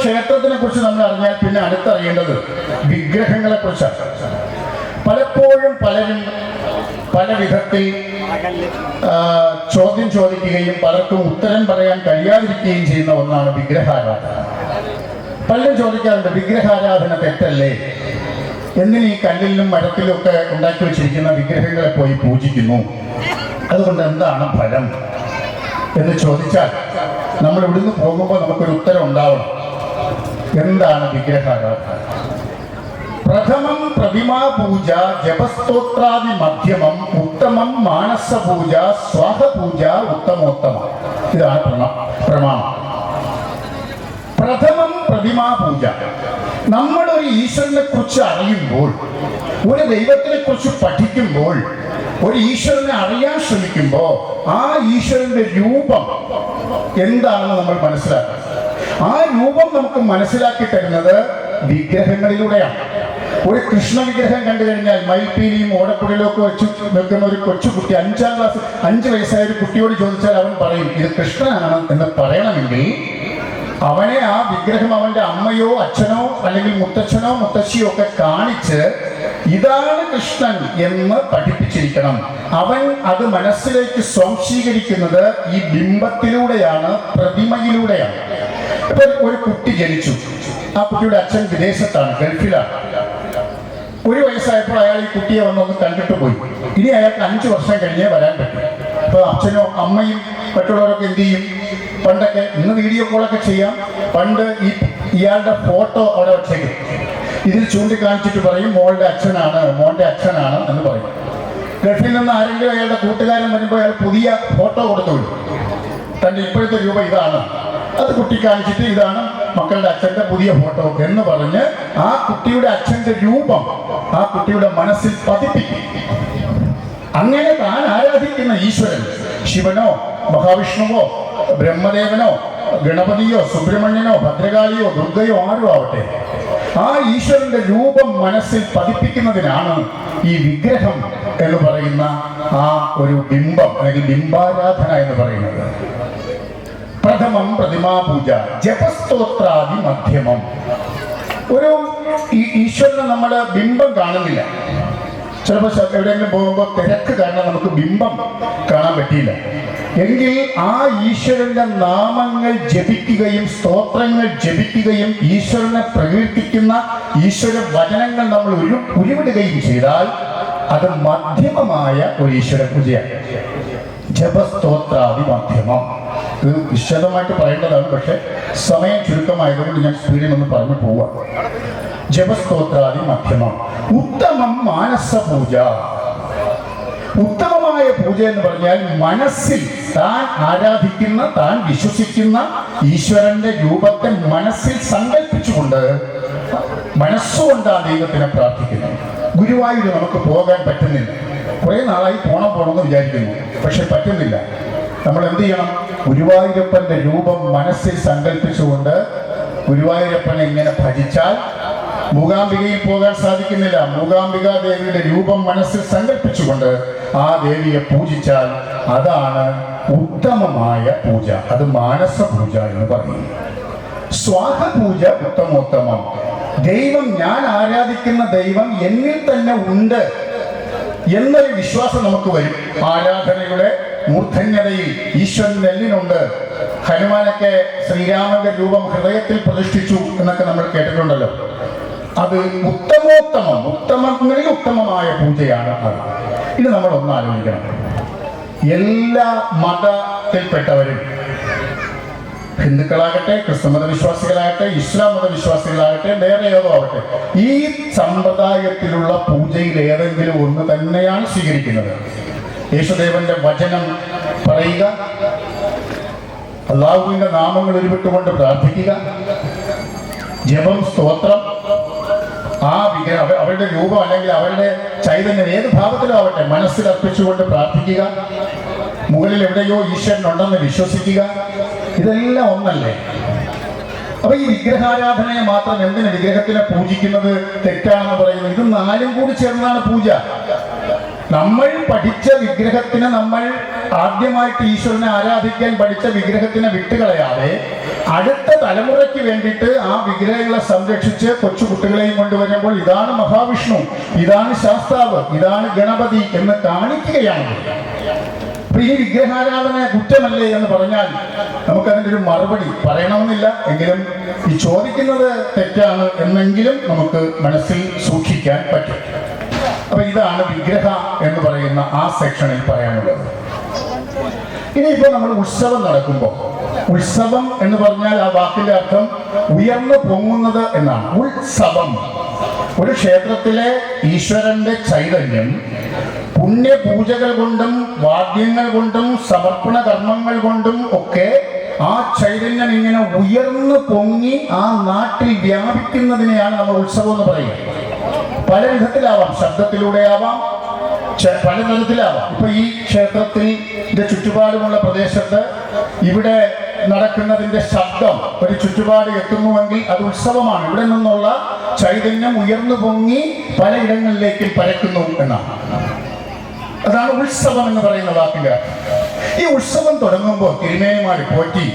ക്ഷേത്രത്തിനെ കുറിച്ച് നമ്മൾ അറിഞ്ഞാൽ പിന്നെ അടുത്തറിയേണ്ടത് വിഗ്രഹങ്ങളെ കുറിച്ചാണ് പലപ്പോഴും പലരും പല വിധത്തിൽ ചോദ്യം ചോദിക്കുകയും പലർക്കും ഉത്തരം പറയാൻ കഴിയാതിരിക്കുകയും ചെയ്യുന്ന ഒന്നാണ് വിഗ്രഹാരാധന. പലരും ചോദിക്കാറുണ്ട് വിഗ്രഹാരാധന തെറ്റല്ലേ? എന്തിന് ഈ കല്ലിലും മരത്തിലും ഒക്കെ ഉണ്ടാക്കി വെച്ചിരിക്കുന്ന വിഗ്രഹങ്ങളെ പോയി പൂജിക്കുന്നു? അതുകൊണ്ട് എന്താണ് ഫലം? എന്ന് ചോദിച്ചാൽ നമ്മൾ ഇവിടുന്ന് പോകുമ്പോൾ നമുക്കൊരു ഉത്തരം ഉണ്ടാവണം. എന്താണ് വിഗ്രഹാരാധന? പ്രഥമം പ്രതിമാ പൂജ ജപസ്തോത്രാദി മധ്യമം ഉത്തമം മാനസ പൂജ സ്വാഹ പൂജ ഉത്തമോത്തമം. ഇതാണ് പ്രമാ- പ്രമാണം. പ്രഥമം പ്രതിമാ പൂജ. നമ്മളൊരു ഈശ്വരനെ കുറിച്ച് അറിയുമ്പോൾ ഒരു ദൈവത്തിനെ കുറിച്ച് പഠിക്കുമ്പോൾ ഒരു ഈശ്വരനെ അറിയാൻ ശ്രമിക്കുമ്പോൾ ആ ഈശ്വരന്റെ രൂപം എന്താണെന്ന് നമ്മൾ മനസ്സിലാക്കണം. ആ രൂപം നമുക്ക് മനസ്സിലാക്കി തരുന്നത് വിഗ്രഹങ്ങളിലൂടെയാണ്. ഒരു കൃഷ്ണ വിഗ്രഹം കണ്ടു കഴിഞ്ഞാൽ മയിൽപ്പീലിയും ഓടക്കുടലും ഒക്കെ വെച്ച് നിൽക്കുന്ന ഒരു കൊച്ചുകുട്ടി അഞ്ചാം ക്ലാസ് അഞ്ച് വയസ്സായ ഒരു കുട്ടിയോട് ചോദിച്ചാൽ അവൻ പറയും ഇത് കൃഷ്ണനാണ് എന്ന് പറയണമെങ്കിൽ അവനെ ആ വിഗ്രഹം അവന്റെ അമ്മയോ അച്ഛനോ അല്ലെങ്കിൽ മുത്തച്ഛനോ മുത്തശ്ശിയോ ഒക്കെ കാണിച്ച് ഇതാണ് കൃഷ്ണൻ എന്ന് പഠിപ്പിച്ചിരിക്കണം. അവൻ അത് മനസ്സിലേക്ക് സ്വാംശീകരിക്കുന്നത് ഈ ബിംബത്തിലൂടെയാണ് പ്രതിമയിലൂടെയാണ്. ഇപ്പൊ ഒരു കുട്ടി ജനിച്ചു. ആ കുട്ടിയുടെ അച്ഛൻ വിദേശത്താണ് ഗൾഫിലാണ്. ഒരു വയസ്സായപ്പോൾ അയാൾ ഈ കുട്ടിയെ വന്നൊന്ന് കണ്ടിട്ട് പോയി. ഇനി അയാൾക്ക് അഞ്ചു വർഷം കഴിഞ്ഞേ വരാൻ പറ്റും. അപ്പൊ അച്ഛനോ അമ്മയും മറ്റുള്ളവരൊക്കെ എന്ത് ചെയ്യും? പണ്ടൊക്കെ ഇന്ന് വീഡിയോ കോളൊക്കെ ചെയ്യാം. പണ്ട് ഈ ഇയാളുടെ ഫോട്ടോ അവിടെ വെച്ചേക്കും. ഇതിൽ ചൂണ്ടിക്കാണിച്ചിട്ട് പറയും മോളുടെ അച്ഛനാണ് മോളുടെ അച്ഛനാണ് എന്ന് പറയും. ഗൾഫിൽ നിന്ന് ആരെങ്കിലും അയാളുടെ കൂട്ടുകാരൻ വരുമ്പോൾ അയാൾ പുതിയ ഫോട്ടോ കൊടുത്തു തന്റെ ഇപ്പോഴത്തെ രൂപ ഇതാണ്. അത് കുട്ടി കാണിച്ചിട്ട് ഇതാണ് മക്കളുടെ അച്ഛന്റെ പുതിയ ഫോട്ടോ എന്ന് പറഞ്ഞ് ആ കുട്ടിയുടെ അച്ഛന്റെ രൂപം ആ കുട്ടിയുടെ മനസ്സിൽ പതിപ്പിക്കും. അങ്ങനെ താൻ ആരാധിക്കുന്ന ഈശ്വരൻ ശിവനോ മഹാവിഷ്ണുവോ ബ്രഹ്മദേവനോ ഗണപതിയോ സുബ്രഹ്മണ്യനോ ഭദ്രകാളിയോ ദുർഗയോ ആരും ആവട്ടെ ആ ഈശ്വരന്റെ രൂപം മനസ്സിൽ പതിപ്പിക്കുന്നതിനാണ് ഈ വിഗ്രഹം എന്ന് പറയുന്ന ആ ഒരു ബിംബം അല്ലെങ്കിൽ ബിംബാരാധന എന്ന് പറയുന്നത്. പ്രഥമം പ്രതിമാപൂജ ജപസ്തോത്രാദി മധ്യമം. ഒരു ഈശ്വരനെ നമ്മൾ ബിംബം കാണുന്നില്ല. ചിലപ്പോൾ എവിടെയെങ്കിലും പോകുമ്പോൾ തിരക്ക് കാരണം നമുക്ക് ബിംബം കാണാൻ പറ്റിയില്ല. എങ്കിൽ ആ ഈശ്വരന്റെ നാമങ്ങൾ ജപിക്കുകയും സ്തോത്രങ്ങൾ ജപിക്കുകയും ഈശ്വരനെ പ്രകീർത്തിക്കുന്ന ഈശ്വര വചനങ്ങൾ നമ്മൾ ഒരു ഉരുവിടുകയും ചെയ്താൽ അത് മധ്യമമായ ഒരു ഈശ്വര പൂജയാണ്. ജപസ്തോത്രാദി മാധ്യമം. ഇത് വിശദമായിട്ട് പറയേണ്ടതാണ് പക്ഷേ സമയം ചുരുക്കമായതുകൊണ്ട് ഞാൻ സ്പീഡിൽ ഒന്ന് പറഞ്ഞു പോവാം. ജപസ്തോത്രാദി മധ്യമം. ഉത്തമം മാനസ പൂജ ഉത്തമമായ പൂജ എന്ന് പറഞ്ഞാൽ മനസ്സിൽ താൻ ആരാധിക്കുന്ന താൻ വിശ്വസിക്കുന്ന ഈശ്വരന്റെ രൂപത്തെ മനസ്സിൽ സങ്കല്പിച്ചുകൊണ്ട് മനസ്സുകൊണ്ട് ആ ദൈവത്തിനെ പ്രാർത്ഥിക്കുന്നു ഗുരുവായൂർ നമുക്ക് പോകാൻ പറ്റുന്നില്ല. കുറേ നാളായി പോണം പോണമെന്ന് വിചാരിക്കുന്നു. പക്ഷെ പറ്റുന്നില്ല. നമ്മൾ എന്ത് ചെയ്യണം? ഗുരുവായൂരപ്പന്റെ രൂപം മനസ്സിൽ സങ്കല്പിച്ചുകൊണ്ട് ഗുരുവായൂരപ്പനെ ഇങ്ങനെ ഭജിച്ചാൽ മൂകാംബികയിൽ പോകാൻ സാധിക്കുന്നില്ല. മൂകാംബിക ദേവിയുടെ രൂപം മനസ്സിൽ സങ്കല്പിച്ചുകൊണ്ട് ആ ദേവിയെ പൂജിച്ചാൽ അതാണ് ഉത്തമമായ പൂജ. അത് മാനസ പൂജ എന്ന് പറയുന്നു സ്വാഹ പൂജ ഉത്തമോത്തമം. ദൈവം ഞാൻ ആരാധിക്കുന്ന ദൈവം എന്നിൽ തന്നെ ഉണ്ട് എന്നൊരു വിശ്വാസം നമുക്ക് വരും. ആരാധനയുടെ മൂർധന്യതയിൽ ഈശ്വരൻ നെല്ലിനുണ്ട്. ഹനുമാനൊക്കെ ശ്രീരാമന്റെ രൂപം ഹൃദയത്തിൽ പ്രതിഷ്ഠിച്ചു എന്നൊക്കെ നമ്മൾ കേട്ടിട്ടുണ്ടല്ലോ. അത് ഉത്തമോത്തമം ഉത്തമങ്ങളിൽ ഉത്തമമായ പൂജയാണ് അത്. ഇത് നമ്മൾ ഒന്ന് ആലോചിക്കണം. എല്ലാ മതത്തിൽപ്പെട്ടവരും ഹിന്ദുക്കളാകട്ടെ ക്രിസ്തുമത വിശ്വാസികളാകട്ടെ ഇസ്ലാം മത വിശ്വാസികളാകട്ടെ വേറെ ഏതോ ആവട്ടെ ഈ സമ്പ്രദായത്തിലുള്ള പൂജയിൽ ഏതെങ്കിലും ഒന്ന് തന്നെയാണ് സ്വീകരിക്കുന്നത്. യേശുദേവന്റെ വചനം പറയുക. അള്ളാഹുവിന്റെ നാമങ്ങൾ ഉരുവിട്ടുകൊണ്ട് പ്രാർത്ഥിക്കുക. ജപം സ്തോത്രം. ആ വിഗ്രഹം അവ- അവരുടെ രൂപം അല്ലെങ്കിൽ അവരുടെ ചൈതന്യം ഏത് ഭാവത്തിലും ആവട്ടെ മനസ്സിൽ അർപ്പിച്ചുകൊണ്ട് പ്രാർത്ഥിക്കുക. മുകളിൽ എവിടെയോ ഈശ്വരൻ ഉണ്ടെന്ന് വിശ്വസിക്കുക. ഇതെല്ലാം ഒന്നല്ലേ? അപ്പൊ ഈ വിഗ്രഹാരാധനയെ മാത്രം എന്തിന് വിഗ്രഹത്തിനെ പൂജിക്കുന്നത് തെറ്റാണെന്ന് പറയുന്നത്? ഇത് നാലും കൂടി ചേർന്നാണ് പൂജ. നമ്മൾ പഠിച്ച വിഗ്രഹത്തിന് നമ്മൾ ആദ്യമായിട്ട് ഈശ്വരനെ ആരാധിക്കാൻ പഠിച്ച വിഗ്രഹത്തിനെ വിട്ടുകളയാതെ അടുത്ത തലമുറയ്ക്ക് വേണ്ടിയിട്ട് ആ വിഗ്രഹങ്ങളെ സംരക്ഷിച്ച് കൊച്ചു കുട്ടികളെയും കൊണ്ടുവരുമ്പോൾ ഇതാണ് മഹാവിഷ്ണു ഇതാണ് ശാസ്താവ് ഇതാണ് ഗണപതി എന്ന് കാണിക്കുകയാണ്. അപ്പൊ ഈ വിഗ്രഹാരാധന കുറ്റമല്ലേ എന്ന് പറഞ്ഞാൽ നമുക്കതിന്റെ ഒരു മറുപടി പറയണമെന്നില്ല. എങ്കിലും ഈ ചോദിക്കുന്നത് തെറ്റാണ് എന്നെങ്കിലും നമുക്ക് മനസ്സിൽ സൂക്ഷിക്കാൻ പറ്റും. അപ്പൊ ഇതാണ് വിഗ്രഹ എന്ന് പറയുന്ന ആ സെക്ഷനിൽ പറയാനുള്ളത്. ഇനിയിപ്പോ നമ്മൾ ഉത്സവം നടക്കുമ്പോൾ ഉത്സവം എന്ന് പറഞ്ഞാൽ ആ വാക്കിന്റെ അർത്ഥം ഉയർന്നു പൊങ്ങുന്നത് എന്നാണ്. ഉത്സവം. ഒരു ക്ഷേത്രത്തിലെ ഈശ്വരന്റെ ചൈതന്യം പുണ്യപൂജകൾ കൊണ്ടും വാദ്യങ്ങൾ കൊണ്ടും സമർപ്പണ കർമ്മങ്ങൾ കൊണ്ടും ഒക്കെ ആ ചൈതന്യം ഇങ്ങനെ ഉയർന്നു പൊങ്ങി ആ നാട്ടിൽ വ്യാപിക്കുന്നതിനെയാണ് നമ്മൾ ഉത്സവം എന്ന് പറയുക. പല വിധത്തിലാവാം ശബ്ദത്തിലൂടെ ആവാം പല തരത്തിലാവാം ഇപ്പൊ ഈ ക്ഷേത്രത്തിന്റെ ചുറ്റുപാടുമുള്ള പ്രദേശത്ത് ഇവിടെ നടക്കുന്നതിന്റെ ശബ്ദം ഒരു ചുറ്റുപാട് എത്തുന്നുവെങ്കിൽ അത് ഉത്സവമാണ്. ഇവിടെ നിന്നുള്ള ചൈതന്യം ഉയർന്നു പൊങ്ങി പലയിടങ്ങളിലേക്ക് പരക്കുന്നു എന്നാണ്. അതാണ് ഉത്സവം എന്ന് പറയുന്ന വാക്കിന്റെ ഈ ഉത്സവം തുടങ്ങുമ്പോൾ തിരുമേനിമാരി പോറ്റി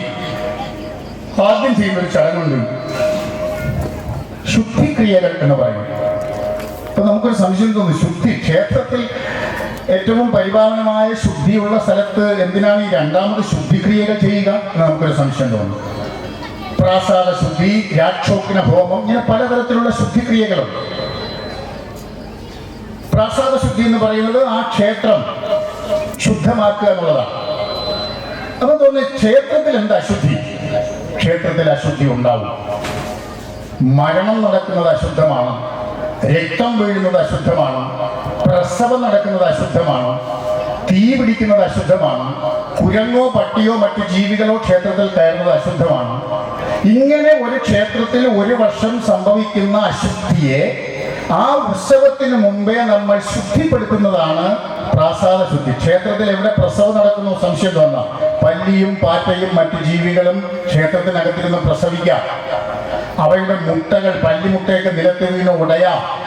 ആദ്യം ചെയ്യുന്ന ഒരു ചടങ്ങുണ്ട്. ശുദ്ധിക്രിയകൾ എന്ന് പറയുന്നത് അപ്പൊ നമുക്കൊരു സംശയം തോന്നുന്നു ശുദ്ധി ക്ഷേത്രത്തിൽ ഏറ്റവും പരിപാലനമായ ശുദ്ധിയുള്ള സ്ഥലത്ത് എന്തിനാണ് ഈ രണ്ടാമത് ശുദ്ധിക്രിയകൾ ചെയ്യുക എന്ന് നമുക്കൊരു സംശയം തോന്നുന്നു പ്രാസാദ ശുദ്ധി രാക്ഷോക്കിന ഹോമം ഇങ്ങനെ പലതരത്തിലുള്ള ശുദ്ധിക്രിയകളുണ്ട്. പ്രാസാദ ശുദ്ധി എന്ന് പറയുന്നത് ആ ക്ഷേത്രം ശുദ്ധമാക്കുക എന്നുള്ളതാണ്. അപ്പൊ തോന്നി ക്ഷേത്രത്തിൽ എന്താ അശുദ്ധി ക്ഷേത്രത്തിൽ അശുദ്ധി ഉണ്ടാവും. മരണം നടക്കുന്നത് അശുദ്ധമാണ്. രക്തം വീഴുന്നത് അശുദ്ധമാണ്. പ്രസവം നടക്കുന്നത് അശുദ്ധമാണ്. തീ പിടിക്കുന്നത് അശുദ്ധമാണ്. കുരങ്ങോ പട്ടിയോ മറ്റു ജീവികളോ ക്ഷേത്രത്തിൽ കയറുന്നത് അശുദ്ധമാണ്. ഇങ്ങനെ ഒരു ക്ഷേത്രത്തിൽ ഒരു വർഷം സംഭവിക്കുന്ന അശുദ്ധിയെ ആ ഉത്സവത്തിന് മുമ്പേ നമ്മൾ ശുദ്ധിപ്പെടുത്തുന്നതാണ് പ്രാസാദ ശുദ്ധി ക്ഷേത്രത്തിൽ എവിടെ പ്രസവം നടക്കുന്നു? സംശയം തോന്നാം. പല്ലിയും പാറ്റയും മറ്റു ജീവികളും ക്ഷേത്രത്തിനകത്തിരുന്ന് പ്രസവിക്കാം. അവയുടെ മുട്ടകൾ പല്ലിമുട്ടയൊക്കെ നിലത്തിൽ നിന്ന് ഉടയാം.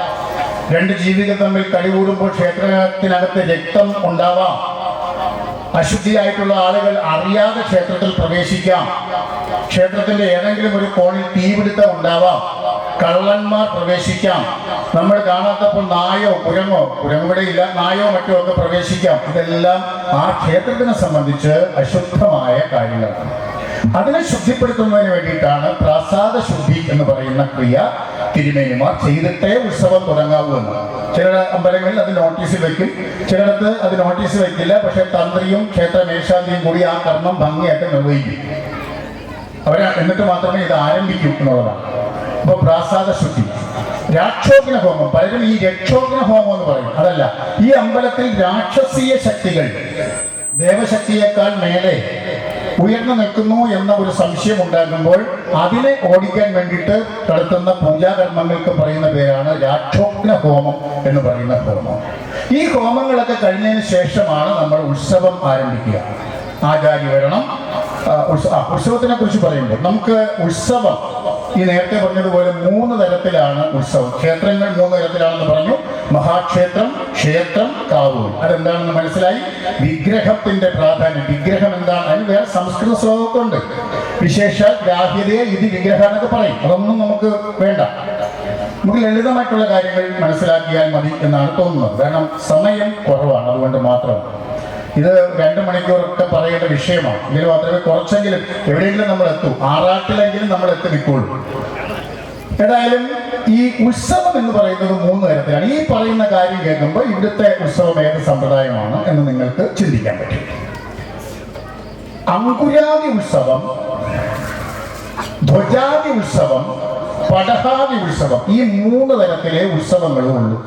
രണ്ട് ജീവികൾ തമ്മിൽ കടികൂടുമ്പോൾ ക്ഷേത്രത്തിനകത്ത് രക്തം ഉണ്ടാവാം. അശുദ്ധിയായിട്ടുള്ള ആളുകൾ അറിയാതെ ക്ഷേത്രത്തിൽ പ്രവേശിക്കാം. ക്ഷേത്രത്തിന്റെ ഏതെങ്കിലും ഒരു കോണിൽ തീപിടുത്തം ഉണ്ടാവാം. കള്ളന്മാർ പ്രവേശിക്കാം. നമ്മൾ കാണാത്തപ്പോൾ നായോ കുരങ്ങോ കുരങ്ങുവിടെ ഇല്ല നായോ മറ്റോ ഒക്കെ പ്രവേശിക്കാം. ഇതെല്ലാം ആ ക്ഷേത്രത്തിനെ സംബന്ധിച്ച് അശുദ്ധമായ കാര്യങ്ങളാണ്. അതിനെ ശുദ്ധിപ്പെടുത്തുന്നതിന് വേണ്ടിയിട്ടാണ് പ്രാസാദ ശുദ്ധി എന്ന് പറയുന്ന ക്രിയ തിരുമേനിമാർ ചെയ്തിട്ടേ ഉത്സവം തുടങ്ങാവൂ എന്ന്. ചില അമ്പലങ്ങളിൽ അത് നോട്ടീസ് വെക്കും. ചിലയിടത്ത് അത് നോട്ടീസ് വെക്കില്ല. പക്ഷെ തന്ത്രിയും ക്ഷേത്ര മേശാന്തിയും കൂടി ആ കർമ്മം ഭംഗിയായിട്ട് നിർവഹിക്കും. അവർ എന്നിട്ട് മാത്രമേ ഇത് ആരംഭിക്കൂ എന്നുള്ളതാണ്. അപ്പൊ പ്രാസാദ ശുദ്ധി രാക്ഷോഗ്ന ഹോമം. പലരും ഈ രക്ഷോഗ്ന ഹോമം എന്ന് പറയും. അതല്ല ഈ അമ്പലത്തിൽ രാക്ഷസീയ ശക്തികൾ. ദേവശക്തിയേക്കാൾ മേലെ ഉയർന്നു നിൽക്കുന്നു എന്ന ഒരു സംശയം ഉണ്ടാകുമ്പോൾ അതിനെ ഓടിക്കാൻ വേണ്ടിയിട്ട് നടത്തുന്ന പൂജാകർമ്മങ്ങൾക്ക് പറയുന്ന പേരാണ് രാക്ഷോഗ്ന ഹോമം എന്ന് പറയുന്ന ഹോമം. ഈ ഹോമങ്ങളൊക്കെ കഴിഞ്ഞതിന് ശേഷമാണ് നമ്മൾ ഉത്സവം ആരംഭിക്കുക. ആചാര്യ വരണം. ഉത്സവത്തിനെ കുറിച്ച് പറയുമ്പോൾ നമുക്ക് ഉത്സവം ഈ നേരത്തെ പറഞ്ഞതുപോലെ മൂന്ന് തരത്തിലാണ് ഉത്സവം. ക്ഷേത്രങ്ങൾ മൂന്ന് തരത്തിലാണെന്ന് പറഞ്ഞു. മഹാക്ഷേത്രം ക്ഷേത്രം കാവൂർ. അതെന്താണെന്ന് മനസ്സിലായി? വിഗ്രഹത്തിന്റെ പ്രാധാന്യം. വിഗ്രഹം എന്താണ്? അതിന് വേറെ സംസ്കൃത ശ്ലോകമൊക്കെ ഉണ്ട്. വിശേഷ ഗ്രാഹ്യതയെ ഇത് വിഗ്രഹം എന്നൊക്കെ പറയും. അതൊന്നും നമുക്ക് വേണ്ട. നമുക്ക് ലളിതമായിട്ടുള്ള കാര്യങ്ങൾ മനസ്സിലാക്കിയാൽ മതി എന്നാണ് തോന്നുന്നത്. കാരണം സമയം കുറവാണ്. അതുകൊണ്ട് മാത്രം. ഇത് രണ്ട് മണിക്കൂറൊക്കെ പറയേണ്ട വിഷയമാണ്. ഇതിൽ മാത്രമേ കുറച്ചെങ്കിലും എവിടെയെങ്കിലും നമ്മൾ എത്തൂ ആറാട്ടിലെങ്കിലും നമ്മൾ എത്തി നിൽക്കുള്ളൂ ഏതായാലും ഈ ഉത്സവം എന്ന് പറയുന്നത് മൂന്ന് തരത്തിലാണ്. ഈ പറയുന്ന കാര്യം കേൾക്കുമ്പോൾ ഇവിടുത്തെ ഉത്സവം ഏത് സമ്പ്രദായമാണ് എന്ന് നിങ്ങൾക്ക് ചിന്തിക്കാൻ പറ്റും. അങ്കുരാതി ഉത്സവം ധ്വജാതി ഉത്സവം പടഹാതി ഉത്സവം ഈ മൂന്ന് തരത്തിലെ ഉത്സവങ്ങളും ഉള്ളൂ.